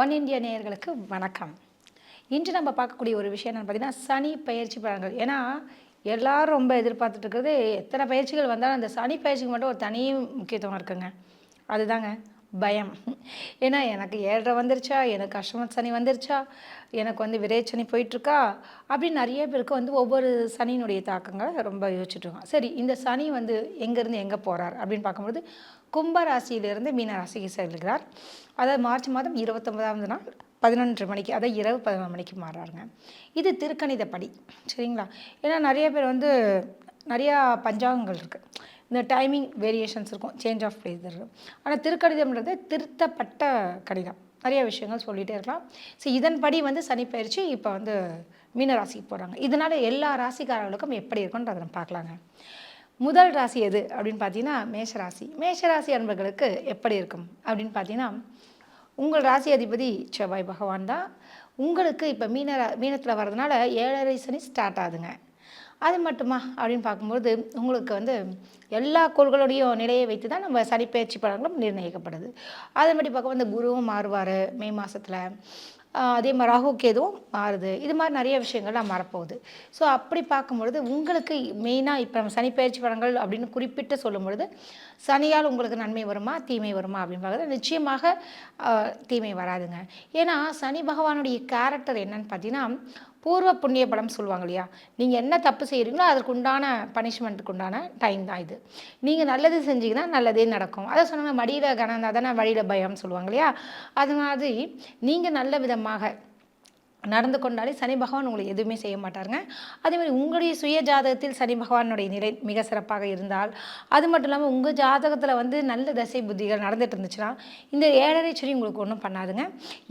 One India நேயர்களுக்கு வணக்கம். இன்று நம்ம பார்க்கக்கூடிய ஒரு விஷயம் என்னென்னு பார்த்தீங்கன்னா சனி பயிற்சி பலன்கள். ஏன்னா எல்லாரும் ரொம்ப எதிர்பார்த்துட்டு இருக்கிறது எத்தனை பயிற்சிகள் வந்தாலும் அந்த சனி பயிற்சிக்கு மட்டும் ஒரு தனி முக்கியத்துவம் இருக்குங்க. அதுதாங்க பயம். ஏன்னா எனக்கு ஏழரை வந்துருச்சா? எனக்கு அஷ்டம சனி வந்துருச்சா? எனக்கு வந்து விரைச்சனி போயிட்டுருக்கா? அப்படின்னு நிறைய பேருக்கு வந்து ஒவ்வொரு சனியினுடைய தாக்கங்களை ரொம்ப யோசிச்சுட்டு சரி இந்த சனி வந்து எங்கேருந்து எங்கே போகிறார் அப்படின்னு பார்க்கும்போது கும்ப ராசியிலிருந்து மீன ராசிக்கு செல்கிறார். அதாவது மார்ச் மாதம் இருபத்தொன்பதாவது நாள் பதினொன்று மணிக்கு அதாவது இரவு பதினொன்று மணிக்கு மாறுறாருங்க இது திருக்கணிதப்படி சரிங்களா? ஏன்னா நிறைய பேர் வந்து நிறையா பஞ்சாங்கங்கள் இருக்குது இந்த டைமிங் வேரியேஷன்ஸ் இருக்கும் சேஞ்ச் ஆஃப் பிளேஸ் இருக்கும் ஆனால் திருக்கணிதம்ன்றது திருத்தப்பட்ட கணிதம். நிறைய விஷயங்கள் சொல்லிகிட்டே இருக்கலாம். ஸோ இதன்படி வந்து சனி பயிற்சி இப்போ வந்து மீனராசிக்கு போகிறாங்க இதனால் எல்லா ராசிக்காரர்களுக்கும் எப்படி இருக்குன்றதை நம்ம பார்க்கலாங்க. முதல் ராசி எது அப்படின்னு பார்த்தீங்கன்னா மேஷராசி. மேஷராசி அன்பர்களுக்கு எப்படி இருக்கும் அப்படின்னு பார்த்தீங்கன்னா உங்கள் ராசி அதிபதி செவ்வாய் பகவான் தான். உங்களுக்கு இப்போ மீனரா மீனத்தில் வர்றதுனால ஏழரை சனி ஸ்டார்ட் ஆகுதுங்க. அது மட்டுமா அப்படின்னு பார்க்கும்போது உங்களுக்கு வந்து எல்லா கோள்களுடைய நிலையை வைத்து தான் நம்ம சனிப்பெயர்ச்சி பலன்களும் நிர்ணயிக்கப்படுது. அதே மாதிரி பார்க்க வந்து குருவும் மாறுவார் மே மாதத்தில் அதே மாதிரி ராகு கேதுவும் மாறுது. இது மாதிரி நிறைய விஷயங்கள்லாம் மாறப்போகுது. ஸோ அப்படி பார்க்கும்பொழுது உங்களுக்கு மெயினாக இப்போ நம்ம சனிப்பயிற்சி பலன்கள் அப்படின்னு குறிப்பிட்டு சொல்லும் பொழுது சனியால் உங்களுக்கு நன்மை வருமா தீமை வருமா அப்படின்னு பார்க்குறது நிச்சயமாக தீமை வராதுங்க. ஏன்னா சனி பகவானுடைய கேரக்டர் என்னன்னு பார்த்தீங்கன்னா பூர்வ புண்ணிய பலம் சொல்லுவாங்க இல்லையா? நீங்கள் என்ன தப்பு செய்கிறீங்களோ அதற்கு உண்டான பனிஷ்மெண்ட்டுக்கு உண்டான டைம் தான் இது. நீங்கள் நல்லது செஞ்சீங்கன்னா நல்லதே நடக்கும். அதை சொன்னாங்க மடியில் கனம் தானே வழியில் பயம் சொல்லுவாங்க இல்லையா? அது மாதிரி நீங்கள் நல்ல விதமாக நடந்து கொண்டாலே சனி பகவான் உங்களை எதுவுமே செய்ய மாட்டாருங்க. அதே மாதிரி உங்களுடைய சுய ஜாதகத்தில் சனி பகவானுடைய நிலை மிக சிறப்பாக இருந்தால் அது மட்டும் இல்லாமல் உங்கள் ஜாதகத்தில் வந்து நல்ல தசை புத்திகள் நடந்துட்டு இருந்துச்சுன்னா இந்த ஏழரை சனி உங்களுக்கு ஒன்றும் பண்ணாதுங்க.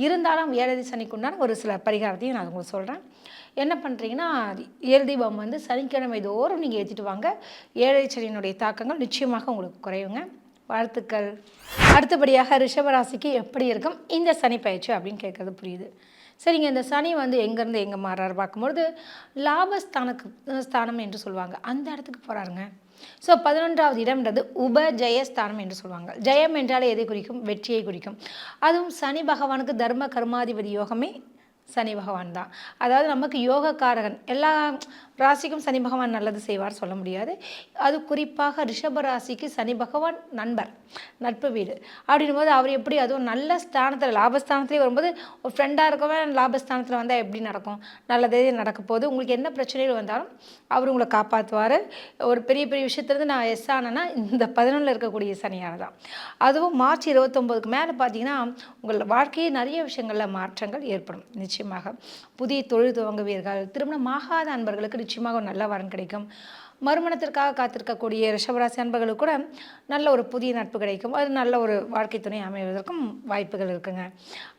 இருந்தாலும் ஏழரை சனிக்குண்டான ஒரு சில பரிகாரத்தையும் நான் உங்களுக்கு சொல்கிறேன் என்ன பண்ணுறீங்கன்னா ஏழு தீபம் வந்து சனிக்கிழமை தோறும் நீங்கள் ஏற்றிட்டு வாங்க. ஏழரை சனியினுடைய தாக்கங்கள் நிச்சயமாக உங்களுக்கு குறையுங்க வாழ்த்துக்கள். அடுத்தபடியாக ரிஷபராசிக்கு எப்படி இருக்கும்? இந்த சனி பயிற்சி அப்படின்னு கேட்குறது புரியுது. சரிங்க இந்த சனி வந்து எங்கேருந்து எங்கே மாறாரு பார்க்கும்பொழுது லாபஸ்தானக்கு ஸ்தானம் என்று சொல்லுவாங்க. அந்த இடத்துக்கு போகிறாருங்க ஸோ பதினொன்றாவது இடம்ன்றது உப ஜெயஸ்தானம் என்று சொல்லுவாங்க. ஜெயம் என்றால் எதை குறிக்கும்? வெற்றியை குறிக்கும். அதுவும் சனி பகவானுக்கு தர்ம கர்மாதிபதி யோகமே சனி பகவான் தான். அதாவது நமக்கு யோகக்காரகன் எல்லா ராசிக்கும் சனி பகவான் நல்லது செய்வார் சொல்ல முடியாது. அது குறிப்பாக ரிஷப ராசிக்கு சனி பகவான் நண்பர் நட்பு வீடு. அப்படின்னும் போது அவர் எப்படி அதுவும் நல்ல ஸ்தானத்தில் லாபஸ்தானத்துலேயே வரும்போது ஒரு ஃப்ரெண்டாக இருக்கவன் லாபஸ்தானத்தில் வந்தால் எப்படி நடக்கும்? நல்லதே நடக்க போகுது. உங்களுக்கு என்ன பிரச்சனைகள் வந்தாலும் அவர் உங்களை காப்பாற்றுவார் ஒரு பெரிய பெரிய விஷயத்துலேருந்து நான் எஸ் ஆனேன்னா இந்த பதினொன்றில் இருக்கக்கூடிய சனியார் தான். அதுவும் மார்ச் இருபத்தொம்போதுக்கு மேலே பார்த்தீங்கன்னா உங்கள் வாழ்க்கையை நிறைய விஷயங்களில் மாற்றங்கள் ஏற்படும். நிச்சயம். நிச்சயமாக. புதிய தொழில் துவங்குவீர்கள். திருமணமாகாத அன்பர்களுக்கு நிச்சயமாக ஒரு நல்ல வரன் கிடைக்கும். மறுமணத்திற்காக காத்திருக்கக்கூடிய ரிஷபராசி அன்பர்களுக்கு கூட நல்ல ஒரு புதிய நட்பு கிடைக்கும். அது நல்ல ஒரு வாழ்க்கை துணை அமைவதற்கும் வாய்ப்புகள் இருக்குங்க.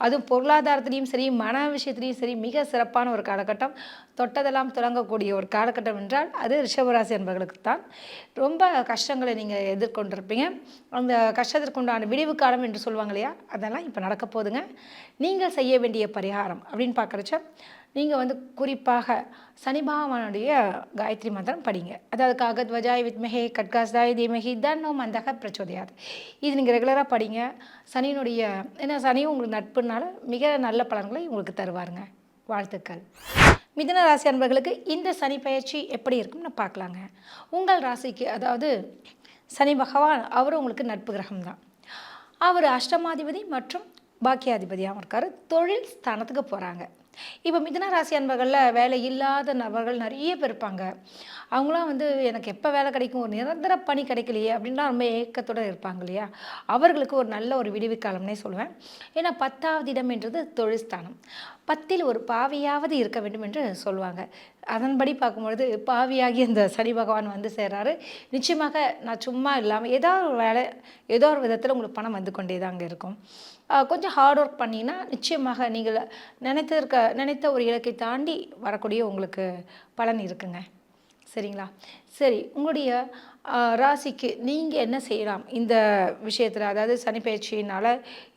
அதுவும் பொருளாதாரத்திலையும் சரி மன விஷயத்திலையும் சரி மிக சிறப்பான ஒரு காலகட்டம். தொட்டதெல்லாம் தொடங்கக்கூடிய ஒரு காலகட்டம் என்றால் அது ரிஷபராசி அன்பர்களுக்கு தான். ரொம்ப கஷ்டங்களை நீங்கள் எதிர்கொண்டிருப்பீங்க. அந்த கஷ்டத்திற்கு உண்டான விடிவு காலம் என்று சொல்லுவாங்க இல்லையா? அதெல்லாம் இப்போ நடக்க போகுதுங்க. நீங்கள் செய்ய வேண்டிய பரிகாரம் அப்படின்னு பார்க்குறச்ச நீங்கள் வந்து குறிப்பாக சனி பகவானுடைய காயத்ரி மந்திரம் படிங்க. அதாவது காகத்வஜாய் வித்மஹே கட்காஸ்தாய் தீமஹி தன்னோ மந்தக பிரச்சோதயாது. இது நீங்கள் ரெகுலராக படிங்க. சனியினுடைய ஏன்னா சனியும் உங்களுக்கு நட்புனால மிக நல்ல பலன்களை உங்களுக்கு தருவாருங்க. வாழ்த்துக்கள். மிதன ராசி அன்பர்களுக்கு இந்த சனி பயிற்சி எப்படி இருக்கும்னு பார்க்கலாங்க. உங்கள் ராசிக்கு அதாவது சனி பகவான் அவரும் உங்களுக்கு நட்பு கிரகம் தான். அவர் அஷ்டமாதிபதி மற்றும் பாக்கியாதிபதியாகவும் இருக்கார். தொழில் ஸ்தானத்துக்கு போகிறாங்க இப்போ மிதன ராசி அன்பர்களில் வேலை இல்லாத நபர்கள் நிறைய பேர் இருப்பாங்க. அவங்களாம் வந்து எனக்கு எப்போ வேலை கிடைக்கும்? ஒரு நிரந்தர பணி கிடைக்கலையே அப்படின்லாம் ரொம்ப ஏக்கத்தோடு இருப்பாங்க இல்லையா? அவர்களுக்கு ஒரு நல்ல ஒரு விடுவி காலம்னே சொல்லுவேன். ஏன்னா பத்தாவது இடம் என்றது பத்தில் ஒரு பாவியாவது இருக்க வேண்டும் என்று சொல்லுவாங்க. அதன்படி பார்க்கும்பொழுது பாவியாகி இந்த சனி பகவான் வந்து சேர்றாரு. நிச்சயமாக நான் சும்மா இல்லாமல் ஏதோ ஒரு வேலை ஏதோ ஒரு விதத்தில் உங்களுக்கு பணம் வந்து கொண்டே தாங்க இருக்கும். கொஞ்சம் ஹார்ட் ஒர்க் பண்ணிங்கன்னா நிச்சயமாக நீங்கள் நினைத்திருக்க நினைத்த ஒரு இலக்கை தாண்டி வரக்கூடிய உங்களுக்கு பலன் இருக்குங்க. சரிங்களா? சரி உங்களுடைய ராசிக்கு நீங்கள் என்ன செய்யலாம்? இந்த விஷயத்தில் அதாவது சனி பயிற்சியினால்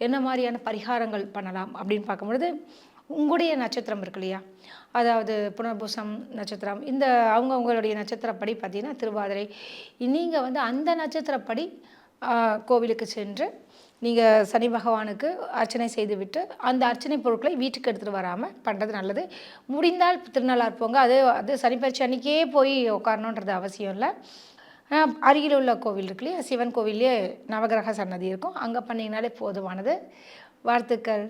என்ன மாதிரியான பரிகாரங்கள் பண்ணலாம் அப்படின்னு பார்க்கும்பொழுது உங்களுடைய நட்சத்திரம் இருக்கு இல்லையா? அதாவது புனர்பூசம் நட்சத்திரம் இந்த அவங்கவுங்களுடைய நட்சத்திரப்படி பார்த்தீங்கன்னா திருவாதிரை நீங்கள் வந்து அந்த நட்சத்திரப்படி கோவிலுக்கு சென்று நீங்கள் சனி பகவானுக்கு அர்ச்சனை செய்துவிட்டு அந்த அர்ச்சனை பொருட்களை வீட்டுக்கு எடுத்துகிட்டு வராமல் பண்ணுறது நல்லது. முடிந்தால் திருநள்ளார் போங்க. அது அது சனிப்பயிற்சி அன்றைக்கே போய் உட்காரணுன்றது அவசியம் இல்லை. அருகில் உள்ள கோவில் இருக்கு இல்லையா? சிவன் கோவிலே நவகிரக சன்னதி இருக்கும். அங்கே பண்ணிங்கனாலே போதுமானது. வாழ்த்துக்கள்.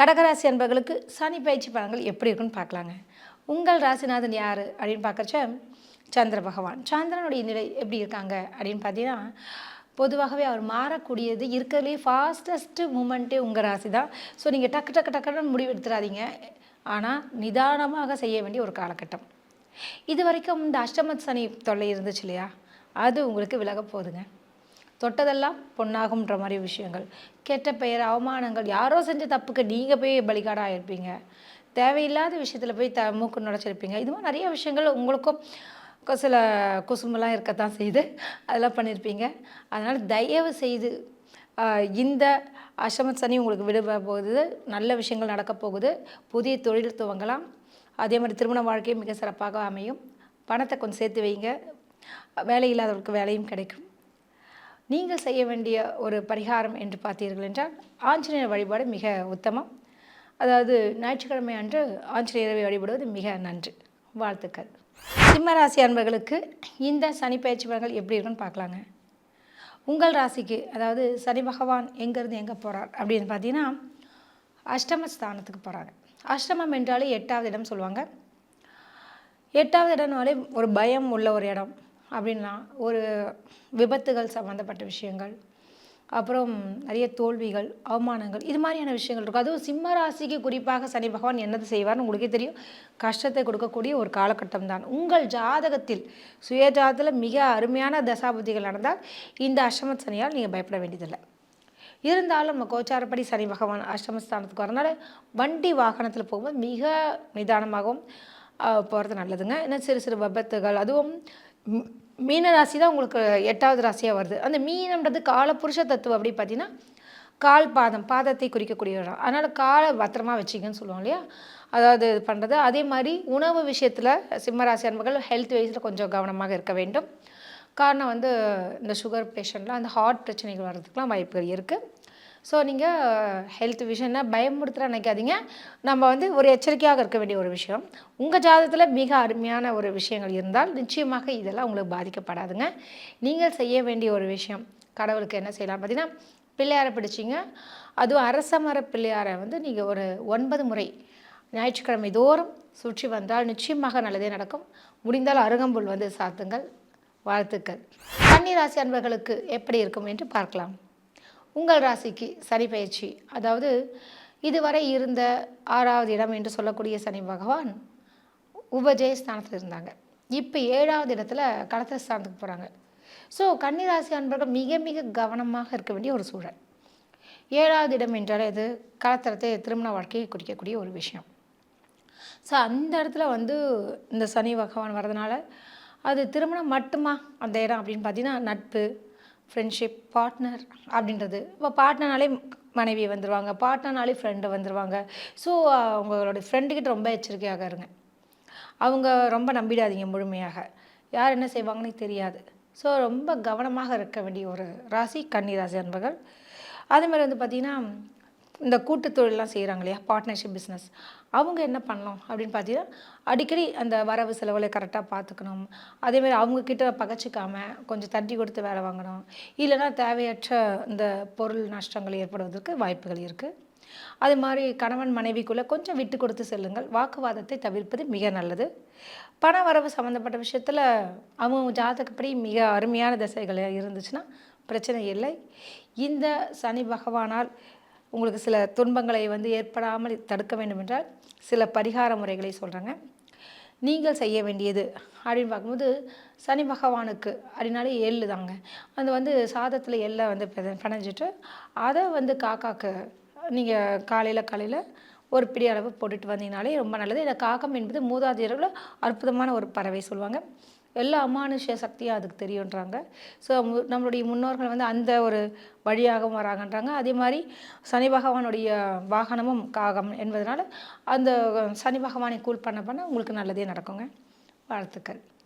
கடகராசி என்பவர்களுக்கு சனி பயிற்சி பலன்கள் எப்படி இருக்குன்னு பார்க்கலாங்க. உங்கள் ராசிநாதன் யார் அப்படின்னு பார்க்குறச்ச சந்திர பகவான். சந்திரனுடைய நிலை எப்படி இருக்காங்க அப்படின்னு பார்த்தீங்கன்னா பொதுவாகவே அவர் மாறக்கூடியது இருக்கிறதுலே ஃபாஸ்டஸ்ட்டு மூமெண்ட்டே உங்கள் ராசி தான் ஸோ நீங்கள் டக்கு டக்கு டக்குன்னு முடிவு எடுத்துடாதீங்க ஆனால் நிதானமாக செய்ய வேண்டிய ஒரு காலகட்டம். இது வரைக்கும் இந்த அஷ்டமத் சனி தொல்லை இருந்துச்சு இல்லையா? அது உங்களுக்கு விலக போகுதுங்க. தொட்டதெல்லாம் பொன்னாகும்ன்ற மாதிரி விஷயங்கள். கெட்ட பெயர் அவமானங்கள் யாரோ செஞ்ச தப்புக்கு நீங்கள் போய் பலிகாடாக இருப்பீங்க தேவையில்லாத விஷயத்தில் போய் த மூக்கு நுழைச்சிருப்பீங்க. இது மாதிரி நிறைய விஷயங்கள் உங்களுக்கும் சில குசுமெல்லாம் இருக்கத்தான் செய்து அதெல்லாம் பண்ணியிருப்பீங்க அதனால் தயவு செய்து இந்த அஷ்டமத் சனி உங்களுக்கு விடுபட போகுது நல்ல விஷயங்கள் நடக்க போகுது புதிய தொழில் துவங்கலாம். அதே மாதிரி திருமண வாழ்க்கையும் மிக சிறப்பாக அமையும். பணத்தை கொஞ்சம் சேர்த்து வைங்க. வேலை இல்லாதவர்களுக்கு வேலையும் கிடைக்கும். நீங்கள் செய்ய வேண்டிய ஒரு பரிகாரம் என்று பார்த்தீர்கள் என்றால் ஆஞ்சநேயர் வழிபாடு மிக உத்தமம். அதாவது ஞாயிற்றுக்கிழமை அன்று ஆஞ்சநேயரை வழிபடுவது மிக நன்று. வாழ்த்துக்கள். சிம்மராசி அன்பர்களுக்கு இந்த சனி பயிற்சி பலன்கள் எப்படி இருக்குன்னு பார்க்கலாங்க. உங்கள் ராசிக்கு அதாவது சனி பகவான் எங்கேருந்து எங்கே போகிறார் அப்படின்னு பார்த்தீங்கன்னா அஷ்டம ஸ்தானத்துக்கு போகிறாங்க அஷ்டமம் என்றாலே எட்டாவது இடம் சொல்லுவாங்க. எட்டாவது இடம்னாலே ஒரு பயம் உள்ள ஒரு இடம். அப்படின்னா ஒரு விபத்துகள் சம்மந்தப்பட்ட விஷயங்கள். அப்புறம் நிறைய தோல்விகள் அவமானங்கள் இது மாதிரியான விஷயங்கள் இருக்கும். அதுவும் சிம்ம ராசிக்கு குறிப்பாக சனி பகவான் என்னது செய்வார்னு உங்களுக்கே தெரியும். கஷ்டத்தை கொடுக்கக்கூடிய ஒரு காலகட்டம் தான். உங்கள் ஜாதகத்தில் சுய ஜாதகத்தில் மிக அருமையான தசாபுத்திகள் நடந்தால் இந்த அஷ்டம சனியால் நீங்கள் பயப்பட வேண்டியதில்லை. இருந்தாலும் நம்ம கோச்சாரப்படி சனி பகவான் அஷ்டமஸ்தானத்துக்கு வரனால வண்டி வாகனத்தில் போகும்போது மிக நிதானமாகவும் போகிறது நல்லதுங்க. ஏன்னா சிறு சிறு விபத்துகள் அதுவும் மீன ராசி தான் உங்களுக்கு எட்டாவது ராசியாக வருது. அந்த மீனம்ன்றது காலப்புருஷ தத்துவம் அப்படி பார்த்தீங்கன்னா கால் பாதம் பாதத்தை குறிக்கக்கூடிய இடம் அதனால் காலை பத்திரமா வச்சிங்கன்னு சொல்லுவோம் இல்லையா? அதாவது இது பண்ணுறது அதே மாதிரி உணவு விஷயத்தில் சிம்மராசி அன்பர்கள் ஹெல்த் வைஸில் கொஞ்சம் கவனமாக இருக்க வேண்டும். காரணம் வந்து இந்த சுகர் பேஷண்ட்லாம் அந்த ஹார்ட் பிரச்சனைகள் வர்றதுக்கெலாம் வாய்ப்புகள் இருக்குது ஸோ நீங்கள் ஹெல்த் விஷயம்னா பயமுடுத்துகிற நினைக்காதீங்க. நம்ம வந்து ஒரு எச்சரிக்கையாக இருக்க வேண்டிய ஒரு விஷயம். உங்கள் ஜாதகத்தில் மிக அருமையான ஒரு விஷயங்கள் இருந்தால் நிச்சயமாக இதெல்லாம் உங்களுக்கு பாதிக்கப்படாதுங்க. நீங்கள் செய்ய வேண்டிய ஒரு விஷயம் கடவுளுக்கு என்ன செய்யலாம் பார்த்தீங்கன்னா பிள்ளையாரை பிடிச்சிங்க. அதுவும் அரச மர பிள்ளையாரை வந்து நீங்கள் ஒரு ஒன்பது முறை ஞாயிற்றுக்கிழமை தோறும் சுற்றி வந்தால் நிச்சயமாக நல்லதே நடக்கும். முடிந்தால் அருகம்புல் வந்து சாத்துங்கள். வாழ்த்துக்கள். கன்னிராசி அன்பர்களுக்கு எப்படி இருக்கும் என்று பார்க்கலாம். உங்கள் ராசிக்கு சனி பயிற்சி. அதாவது இதுவரை இருந்த ஆறாவது இடம் என்று சொல்லக்கூடிய சனி பகவான் உபஜய ஸ்தானத்தில் இருந்தாங்க. இப்போ ஏழாவது இடத்துல கடத்த ஸ்தானத்துக்கு போகிறாங்க ஸோ கன்னிராசி அன்பர்கள் மிக மிக கவனமாக இருக்க வேண்டிய ஒரு சூழல். ஏழாவது இடம் என்றாலே இது கலத்தரத்தை திருமண வாழ்க்கையை குறிக்கக்கூடிய ஒரு விஷயம். ஸோ அந்த இடத்துல வந்து இந்த சனி பகவான் வர்றதுனால அது திருமணம் மட்டுமா அந்த இடம் அப்படின்னு பார்த்தீங்கன்னா நட்பு ஃப்ரெண்ட்ஷிப் பார்ட்னர் அப்படின்றது. இப்போ பார்ட்னர்னாலே மனைவி வந்துடுவாங்க பார்ட்னர்னாலே ஃப்ரெண்டு வந்துடுவாங்க ஸோ அவங்களோட ஃப்ரெண்டுக்கிட்ட ரொம்ப எச்சரிக்கையாக இருங்க. அவங்க ரொம்ப நம்பிடாதீங்க முழுமையாக. யார் என்ன செய்வாங்கன்னு தெரியாது. ஸோ ரொம்ப கவனமாக இருக்க வேண்டிய ஒரு ராசி கன்னி ராசி அன்பர்கள். அதே மாதிரி வந்து பார்த்திங்கன்னா இந்த கூட்டு தொழிலெலாம் செய்கிறாங்க இல்லையா? பார்ட்னர்ஷிப் பிஸ்னஸ் அவங்க என்ன பண்ணணும் அப்படின்னு பார்த்தீங்கன்னா அடிக்கடி அந்த வரவு செலவுகளை கரெக்டாக பார்த்துக்கணும். அதேமாதிரி அவங்கக்கிட்ட பகச்சிக்காம கொஞ்சம் தட்டி கொடுத்து வேலை வாங்கணும். இல்லைன்னா தேவையற்ற இந்த பொருள் நஷ்டங்கள் ஏற்படுவதற்கு வாய்ப்புகள் இருக்குது அது மாதிரி கணவன் மனைவிக்குள்ளே கொஞ்சம் விட்டு கொடுத்து செல்லுங்கள். வாக்குவாதத்தை தவிர்ப்பது மிக நல்லது. பண வரவு சம்மந்தப்பட்ட விஷயத்தில் அவங்க ஜாதகப்படி மிக அருமையான திசைகள் இருந்துச்சுன்னா பிரச்சனை இல்லை. இந்த சனி பகவானால் உங்களுக்கு சில துன்பங்களை வந்து ஏற்படாமல் தடுக்க வேண்டும் என்றால் சில பரிகார முறைகளை சொல்கிறேங்க நீங்கள் செய்ய வேண்டியது அப்படின்னு பார்க்கும்போது சனி பகவானுக்கு அப்படின்னாலே எள்ளு தாங்க. அது வந்து சாதத்தில் எள்ளை வந்து பிணைஞ்சிட்டு அதை வந்து காக்காக்கு நீங்கள் காலையில் காலையில் ஒரு பிடி அளவு போட்டுட்டு வந்தீங்கனாலே ரொம்ப நல்லது. இந்த காக்கம் என்பது மூதாதையர்கள் அற்புதமான ஒரு பறவை சொல்லுவாங்க. எல்லா அமானுஷ்ய சக்தியும் அதுக்கு தெரியுன்றாங்க. ஸோ நம்மளுடைய முன்னோர்கள் வந்து அந்த ஒரு வழியாகவும் வராங்கன்றாங்க. அதே மாதிரி சனி பகவானுடைய வாகனமும் காகம் என்பதனால அந்த சனி பகவானை கூல் பண்ண பண்ண உங்களுக்கு நல்லதே நடக்குங்க. வாழ்த்துக்கள்.